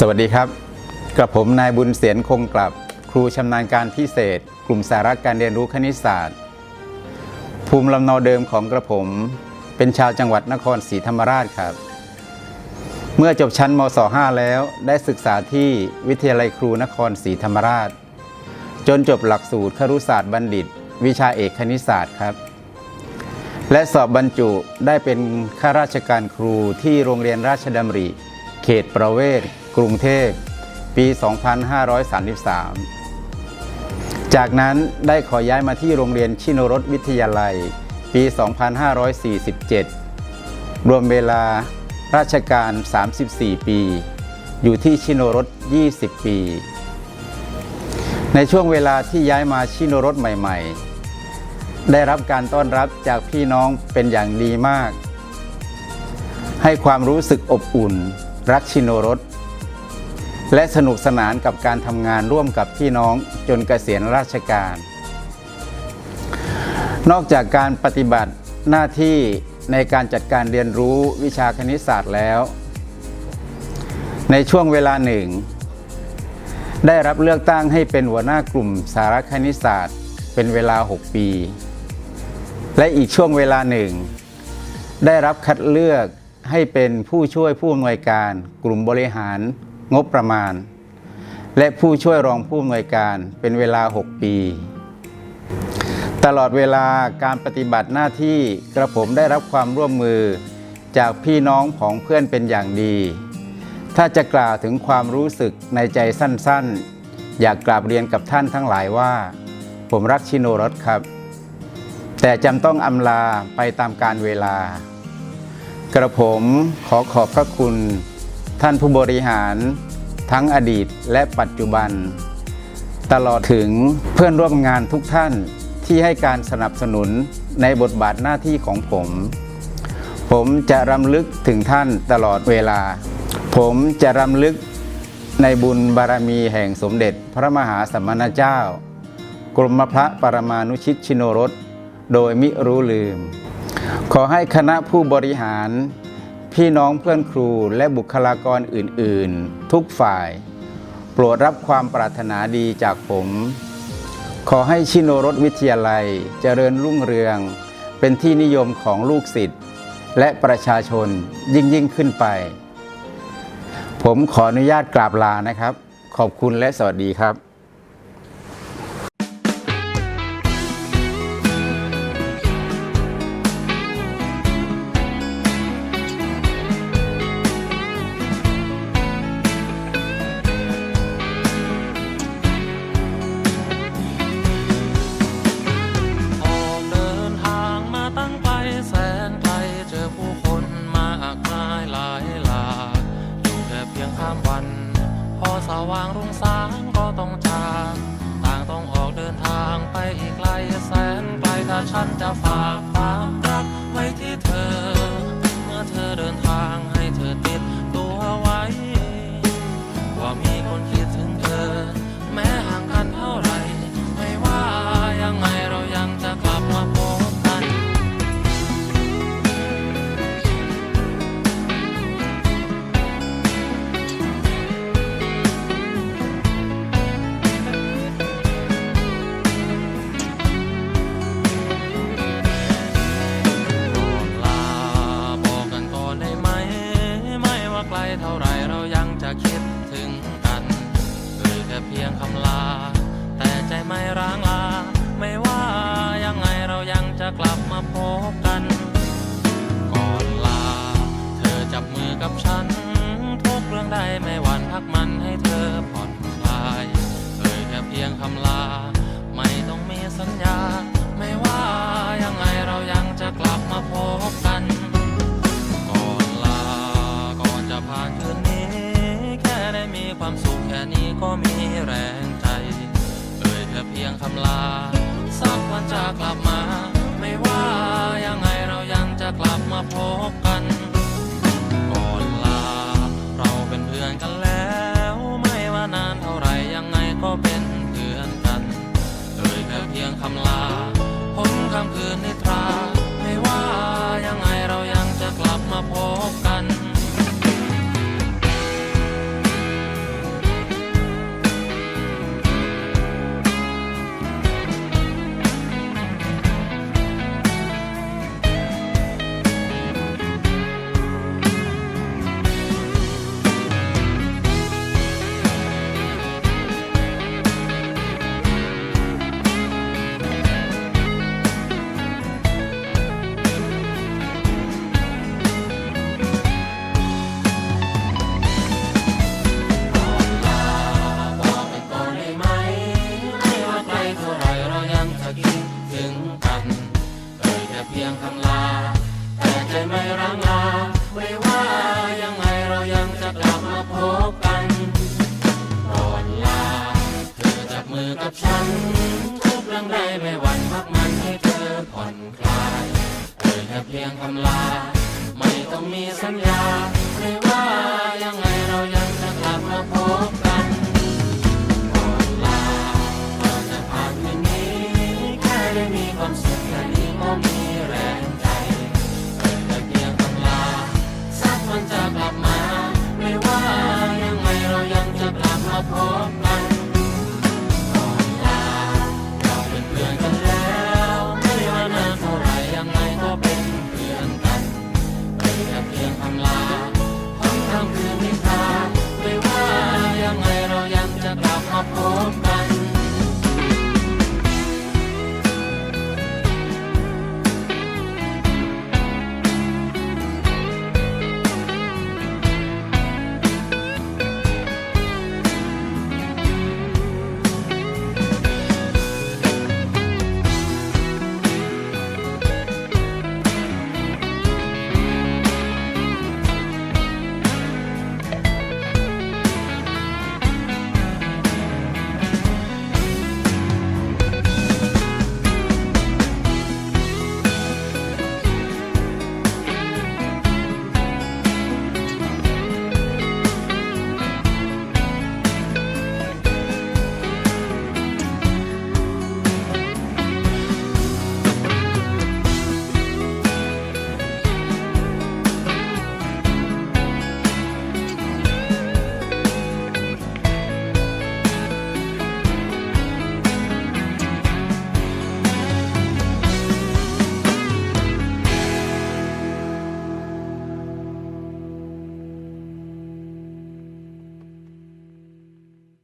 สวัสดีครับกระผมนายบุญเสียนคงกลับ ครูชำนาญการพิเศษ กลุ่มสาระการเรียนรู้คณิตศาสตร์ ภูมิลำเนาเดิมของกระผม เป็นชาวจังหวัดนครศรีธรรมราชครับ เมื่อจบชั้นมศ5แล้วได้ศึกษาที่วิทยาลัยครูนครศรีธรรมราช จนจบหลักสูตรครุศาสตร์บัณฑิต วิชาเอกคณิตศาสตร์ครับ และสอบบรรจุได้เป็นข้าราชการครูที่โรงเรียนราชดำริ เขตประเวศ กรุงเทพปี 2533 จากนั้นได้ขอย้ายมาที่โรงเรียนชิโนรสวิทยาลัย ปี 2547 รวมเวลาราชการ 34 ปี อยู่ที่ชิโนรส 20 ปี ในช่วงเวลาที่ย้ายมาชิโนรสใหม่ ๆ ได้รับการต้อนรับจากพี่น้องเป็นอย่างดีมาก ให้ความรู้สึกอบอุ่น รักชิโนรส และสนุกสนานกับการทำงานร่วมกับพี่น้องจนเกษียณราชการ นอกจากการปฏิบัติหน้าที่ในการจัดการเรียนรู้วิชาคณิตศาสตร์แล้ว ในช่วงเวลาหนึ่ง ได้รับเลือกตั้งให้เป็นหัวหน้ากลุ่มสารคณิตศาสตร์ เป็นเวลา 6 ปี และอีกช่วงเวลาหนึ่ง ได้รับคัดเลือกให้เป็นผู้ช่วยผู้อำนวยการกลุ่มบริหาร งบประมาณ และผู้ช่วยรองผู้อำนวยการเป็นเวลา 6 ปี ตลอดเวลาการปฏิบัติหน้าที่กระผมได้รับความร่วมมือจากพี่น้องของเพื่อนเป็นอย่างดี ถ้าจะกล่าวถึงความรู้สึกในใจสั้นๆ อยากกราบเรียนกับท่านทั้งหลายว่า ผมรักชิโนรสครับ แต่จำต้องอำลาไปตามการเวลา กระผมขอขอบพระคุณ ท่านผู้บริหารทั้งอดีตและปัจจุบัน ตลอดถึงเพื่อนร่วมงานทุกท่านที่ให้การสนับสนุนในบทบาทหน้าที่ของผม ผมจะรำลึกถึงท่านตลอดเวลา ผมจะรำลึกในบุญบารมีแห่งสมเด็จพระมหาสมณเจ้า กรมพระปรมานุชิตชิโนรส โดยมิรู้ลืม ขอให้คณะผู้บริหาร พี่น้องเพื่อนครูและบุคลากรอื่น ๆ ทุกฝ่าย โปรดรับความปรารถนาดีจากผม ขอให้ชิโนรสวิทยาลัยเจริญรุ่งเรือง เป็นที่นิยมของลูกศิษย์และประชาชนยิ่งยิ่งขึ้นไป ผมขออนุญาตกราบลานะครับ ขอบคุณและสวัสดีครับ สว่างรุ่งสางก็ต้องจากต่างต้องออกเดินทางไปอีกไกลแสนไกลถ้าฉันจะฝากความ กลับมา ไม่ว่ายังไงเรายังจะกลับมาพบกันำลา ไม่ต้องมีสัญญา ไม่ว่ายังไงเรายังจะกลับมาพบ upon